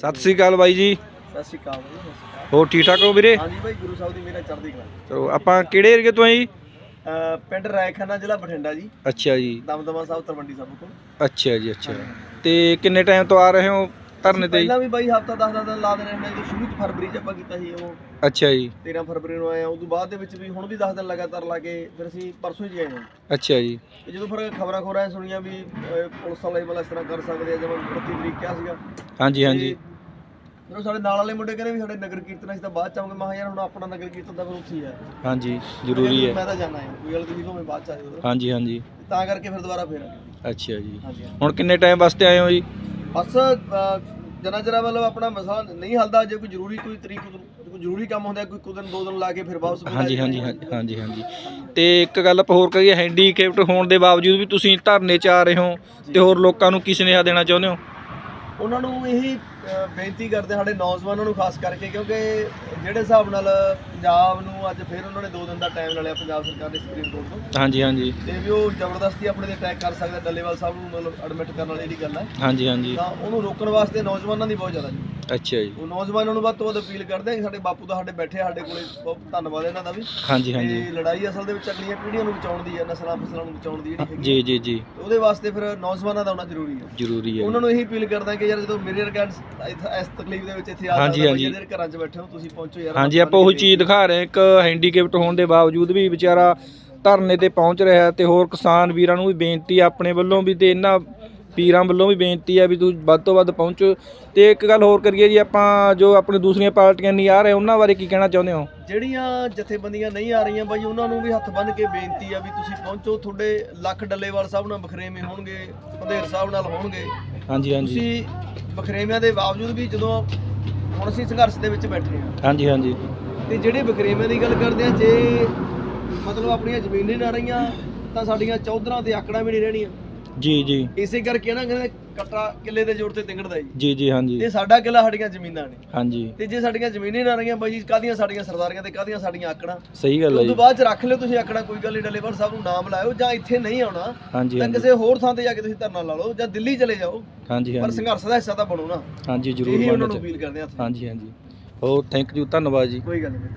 ਸਤਿ ਸ੍ਰੀ ਅਕਾਲ ਬਾਈ ਜੀ। ਸਤਿ ਸ਼੍ਰੀ ਅਕਾਲ ਜੀ ਸਤਿ ਸ਼੍ਰੀ ਅਕਾਲ। ਹੋਰ ਠੀਕ ਠਾਕ ਹੋ ਵੀਰੇ? ਹਾਂਜੀ ਭਾਈ ਗੁਰੂ ਸਾਹਿਬ ਦੀ ਮੇਰਾ ਚੜ੍ਹਦੀ ਕਲਾ। ਚਲੋ ਆਪਾਂ ਕਿਹੜੇ ਏਰੀਏ ਤੋਂ ਆ ਜੀ? ਅਹ ਪਿੰਡ ਰਾਇਖਾਨਾ ਜ਼ਿਲ੍ਹਾ ਬਠਿੰਡਾ ਜੀ। ਅੱਛਾ ਜੀ। ਦਮਦਮਾ ਸਾਹਿਬ ਤਲਵੰਡੀ ਸਾਹਿਬ ਕੋਲ। ਅੱਛਾ ਜੀ ਅੱਛਾ। ਤੇ ਕਿੰਨੇ ਟਾਈਮ ਤੋਂ ਆ ਰਹੇ ਹੋ ਧਰਨੇ ਤੇ ਜੀ? ਪਹਿਲਾਂ ਵੀ ਬਾਈ ਹਫਤਾ 10 ਦਿਨ ਲਾ ਦੇਣੇ ਹੁੰਦੇ ਜਦੋਂ ਸ਼ੁਰੂ ਚ ਫਰਵਰੀ ਚ ਆਪਾਂ ਕੀਤਾ ਸੀ ਉਹ। ਅੱਛਾ ਜੀ। 13 ਫਰਵਰੀ ਨੂੰ ਆਏ ਆ। ਉਦੋਂ ਬਾਅਦ ਦੇ ਵਿੱਚ ਵੀ ਹੁਣ ਵੀ 10 ਦਿਨ ਲਗਾਤਾਰ ਲਾਗੇ ਫਿਰ ਅਸੀਂ ਪਰਸੋਂ ਹੀ ਆਏ ਹਾਂ। ਅੱਛਾ ਜੀ। ਤੇ ਜਦੋਂ ਫਿਰ ਖਬਰਾਂ ਖੋਰਾਂ ਸੁਣੀਆਂ ਵੀ ਅਹ, ਪੁਲਿਸ ਵਾਲੇ ਵਾਲਾ ਇਸ ਤਰ੍ਹਾਂ ਕਰ ਸਕਦੇ ਆ ਜਿਵੇਂ 31 ਤਰੀਕ ਕਿਹਾ ਸੀਗਾ। ਹਾਂਜੀ ਹਾਂਜੀ। ਤੇ ਜਦੋਂ ਸਾਡੇ ਨਾਲ ਵਾਲੇ ਮੁੰਡੇ ਕਹਿੰਦੇ ਵੀ ਸਾਡੇ ਨਗਰ ਕੀਰਤਨ ਅਸੀਂ ਤਾਂ ਬਾਅਦ ਚ ਆਵਾਂਗੇ ਮੈਂ ਕਿਹਾ ਯਾਰ ਹੁਣ ਆਪਣਾ ਨਗਰ ਕੀਰਤਨ ਤਾਂ ਫਿਰ ਉੱਥੇ ਹੀ ਆ। ਹਾਂਜੀ ਜ਼ਰੂਰੀ ਹੈ। ਮੈਂ ਤਾਂ ਜਾਣਾ ਹੈ ਕੋਈ ਗੱਲ ਤੁਸੀਂ ਭਾਵੇਂ ਬਾਅਦ ਚ ਆ ਜਾਓ। ਹਾਂਜੀ ਹਾਂਜੀ। ਤਾਂ ਕਰਕੇ ਫਿਰ ਦੁਬਾਰਾ ਫੇਰ ਆ ਗਏ। ਅੱਛਾ ਜੀ। ਹਾਂਜੀ ਹਾਂਜੀ। ਹੁਣ ਕਿੰਨੇ ਟਾਈਮ ਵਾਸਤੇ ਆਏ ਹੋ ਜੀ? ਬਸ ਅਹ, ਜਨਾ ਜਰਾ ਮਤਲਬ ਆਪਣਾ ਮਸਲਾ ਨਹੀਂ ਹੱਲਦਾ ਜੇ ਕੋਈ ਜ਼ਰੂਰੀ ਕੋਈ ਤਰੀਕ ਕੋਈ ਜ਼ਰੂਰੀ ਕੰਮ ਹੁੰਦਾ ਕੋਈ ਕੁ ਦਿਨ ਦੋ ਦਿਨ ਲਾ ਕੇ ਫਿਰ ਵਾਪਸ ਹਾਂਜੀ ਹਾਂਜੀ ਹਾਂਜੀ ਹਾਂਜੀ ਤੇ ਇੱਕ ਗੱਲ ਆਪਾਂ ਹੋਰ ਕਰੀਏ ਹੈਂਡੀਕੈਪਟ ਹੋਣ ਦੇ ਬਾਵਜੂਦ ਵੀ ਤੁਸੀਂ ਧਰਨੇ 'ਚ ਆ ਰਹੇ ਹੋ ਤੇ ਹੋਰ ਲੋਕਾਂ ਨੂੰ ਕੀ ਸੁਨੇਹਾ ਦੇਣਾ ਚਾਹੁੰਦੇ ਹੋ? ਉਹਨਾਂ ਨੂੰ ਇਹੀ ਬੇਨਤੀ ਕਰਦੇ ਸਾਡੇ ਨੌਜਵਾਨਾਂ ਨੂੰ ਖਾਸ ਕਰਕੇ ਕਿਉਂਕਿ ਜਿਹੜੇ ਹਿਸਾਬ ਨਾਲ ਪੰਜਾਬ ਨੂੰ ਅੱਜ ਫਿਰ ਉਹਨਾਂ ਨੇ ਦੋ ਦਿਨ ਦਾ ਟਾਈਮ ਲੈ ਲਿਆ ਪੰਜਾਬ ਸਰਕਾਰ ਨੇ ਸੁਪਰੀਮ ਕੋਰਟ ਤੋਂ। ਹਾਂਜੀ ਹਾਂਜੀ। ਤੇ ਵੀ ਉਹ ਜ਼ਬਰਦਸਤੀ ਆਪਣੇ ਤੇ ਅਟੈਕ ਕਰ ਸਕਦਾ ਡੱਲੇਵਾਲ ਸਾਹਿਬ ਨੂੰ ਮਤਲਬ ਐਡਮਿਟ ਕਰਨ ਵਾਲੀ ਜਿਹੜੀ ਗੱਲ ਹੈ। ਹਾਂਜੀ ਹਾਂਜੀ। ਤਾਂ ਉਹਨੂੰ ਰੋਕਣ ਵਾਸਤੇ ਨੌਜਵਾਨਾਂ ਦੀ ਬਹੁਤ ਜ਼ਿਆਦਾ ਹੈ। ਅੱਛਾ ਜੀ। ਉਹ ਨੌਜਵਾਨਾਂ ਨੂੰ ਵੱਧ ਤੋਂ ਵੱਧ ਅਪੀਲ ਕਰਦੇ ਆ ਕਿ ਸਾਡੇ ਬਾਪੂ ਦਾ ਸਾਡੇ ਬੈਠੇ ਆ ਸਾਡੇ ਕੋਲੇ ਬਹੁਤ ਧੰਨਵਾਦ ਇਹਨਾਂ ਦਾ ਵੀ। ਹਾਂਜੀ ਹਾਂਜੀ। ਤੇ ਲੜਾਈ ਅਸਲ ਦੇ ਵਿੱਚ ਅਗਲੀਆਂ ਪੀੜ੍ਹੀਆਂ ਨੂੰ ਬਚਾਉਣ ਦੀ ਹੈ ਨਸਲਾਂ ਫਸਲਾਂ ਨੂੰ ਬਚਾਉਣ ਦੀ ਜਿਹੜੀ ਹੈਗੀ ਜੀ ਜੀ ਜੀ। ਤੇ ਉਹਦੇ ਵਾਸਤੇ ਫਿਰ ਨੌਜਵਾਨਾਂ ਦਾ ਆਉਣਾ ਜ਼ਰੂਰੀ ਹੈ। ਜ਼ਰੂਰੀ ਹੈ। ਉਹਨਾਂ ਨੂੰ ਇਹੀ ਅਪੀਲ ਕਰਦਾ ਕਿ ਯਾਰ ਜਦੋਂ ਮੇਰੇ ਵਰਗਾ ਇਸ- ਇਸ ਤਕਲੀਫ ਦੇ ਵਿੱਚ ਇੱਥੇ ਆ ਹਾਂਜੀ, ਸਕਦਾ ਹਾਂਜੀ। ਜਿਹੜੇ ਘਰਾਂ 'ਚ ਬੈਠੇ ਹੋ ਤੁਸੀਂ ਪਹੁੰਚੋ ਯਾਰ ਹਾਂਜੀ ਆਪਾਂ ਉਹੀ ਚੀਜ਼ ਦਿਖਾ ਰਹੇ ਹਾਂ, ਇੱਕ ਹੈਂਡੀਕੈਪਟ ਹੋਣ ਦੇ ਬਾਵਜੂਦ ਵੀ ਵਿਚਾਰਾ ਧਰਨੇ ਤੇ ਪਹੁੰਚ ਰਿਹਾ ਤੇ ਹੋਰ ਕਿਸਾਨ ਵੀਰਾਂ ਨੂੰ ਵੀ ਬੇਨਤੀ ਹੈ ਆਪਣੇ ਵੱਲੋਂ ਵੀ ਤੇ ਇਹਨਾਂ ਵੀਰਾਂ ਵੱਲੋਂ ਵੀ ਬੇਨਤੀ ਹੈ ਵੀ ਤੂੰ ਵੱਧ ਤੋਂ ਵੱਧ ਪਹੁੰਚੋ। ਤੇ ਇੱਕ ਗੱਲ ਹੋਰ ਕਰੀਏ ਜੀ ਆਪਾਂ ਜੋ ਆਪਣੇ ਦੂਸਰੀਆਂ ਪਾਰਟੀਆਂ ਨਹੀਂ ਆ ਰਹੇ ਉਹਨਾਂ ਬਾਰੇ ਕੀ ਕਹਿਣਾ ਚਾਹੁੰਦੇ ਹੋ? ਜਿਹੜੀਆਂ ਜਥੇਬੰਦੀਆਂ ਨਹੀਂ ਆ ਰਹੀਆਂ ਬਾਈ ਉਹਨਾਂ ਨੂੰ ਵੀ ਹੱਥ ਬੰਨ੍ਹ ਕੇ ਬੇਨਤੀ ਆ ਵੀ ਤੁਸੀਂ ਪਹੁੰਚੋ। ਤੁਹਾਡੇ ਲੱਖ ਡੱਲੇਵਾਲ ਸਾਹਿਬ ਨਾਲ ਬਖਰੇਵੇਂ ਹੋਣਗੇ ਪੰਧੇਰ ਸਾਹਿਬ ਨਾਲ ਹੋਣਗੇ। ਹਾਂਜੀ ਹਾਂਜੀ। ਤੁਸੀਂ ਬਖਰੇਵਿਆਂ ਦੇ ਬਾਵਜੂਦ ਵੀ ਜਦੋਂ ਹੁਣ ਅਸੀਂ ਸੰਘਰਸ਼ ਦੇ ਵਿੱਚ ਬੈਠੇ ਹਾਂ। ਹਾਂਜੀ ਹਾਂਜੀ। ਤੇ ਜਿਹੜੇ ਬਖਰੇਵਿਆਂ ਦੀ ਗੱਲ ਕਰਦੇ ਆ ਜੇ ਮਤਲਬ ਆਪਣੀਆਂ ਜ਼ਮੀਨਾਂ ਨਾ ਰਹੀਆਂ ਤਾਂ ਸਾਡੀਆਂ ਚੌਧਰਾਂ ਤੇ ਆਕੜਾਂ ਵੀ ਨਹੀਂ ਰਹਿਣੀਆਂ। ਜੀ ਜੀ। ਇਸੇ ਕਰਕੇ ਨਾ ਕਹਿੰਦੇ ਕਟਾ ਕਿੱਲੇ ਦੇ ਜੋੜ ਤੇ ਤਿੰਗੜਦਾ ਜੀ। ਜੀ ਜੀ ਹਾਂਜੀ। ਤੇ ਸਾਡਾ ਕਿੱਲਾ ਸਾਡੀਆਂ ਜ਼ਮੀਨਾਂ ਨੇ। ਹਾਂਜੀ। ਤੇ ਜੇ ਸਾਡੀਆਂ ਜ਼ਮੀਨਾਂ ਹੀ ਨਾ ਰਹੀਆਂ ਬਾਈ ਜੀ ਕਾਹਦੀਆਂ ਸਾਡੀਆਂ ਸਰਦਾਰੀਆਂ ਤੇ ਕਾਹਦੀਆਂ ਸਾਡੀਆਂ ਆਕੜਾਂ? ਸਹੀ ਗੱਲ ਹੈ ਉਸ ਜੀ। ਤੋਂ ਬਾਅਦ ਚ ਰੱਖ ਲਿਓ ਤੁਸੀਂ ਆਕੜਾਂ ਕੋਈ ਗੱਲ ਨਹੀਂ ਡੱਲੇਵਾਲ ਸਾਹਿਬ ਨੂੰ ਨਾਮ ਲਾਇਓ ਜਾਂ ਇੱਥੇ ਨਹੀਂ ਆਉਣਾ ਹਾਂਜੀ ਤਾਂ ਕਿਸੇ ਹੋਰ ਥਾਂ ਤੇ ਜਾ ਕੇ ਤੁਸੀਂ ਧਰਨਾ ਲਾ ਲਓ ਜਾਂ ਦਿੱਲੀ ਚਲੇ ਜਾਓ। ਹਾਂਜੀ ਪਰ ਹਾਂਜੀ। ਸੰਘਰਸ਼ ਦਾ ਹਿੱਸਾ ਤਾਂ ਬਣੋ ਨਾ। ਹਾਂਜੀ ਜ਼ਰੂਰ ਇਹੀ ਉਹਨਾਂ ਨੂੰ ਅਪੀਲ ਕਰਦੇ ਆ ਹਾਂਜੀ ਹਾਂਜੀ। ਹੋਰ ਥੈਂਕ ਯੂ ਧੰਨਵਾਦ ਜੀ। ਕੋਈ ਗੱਲ ਨਹੀਂ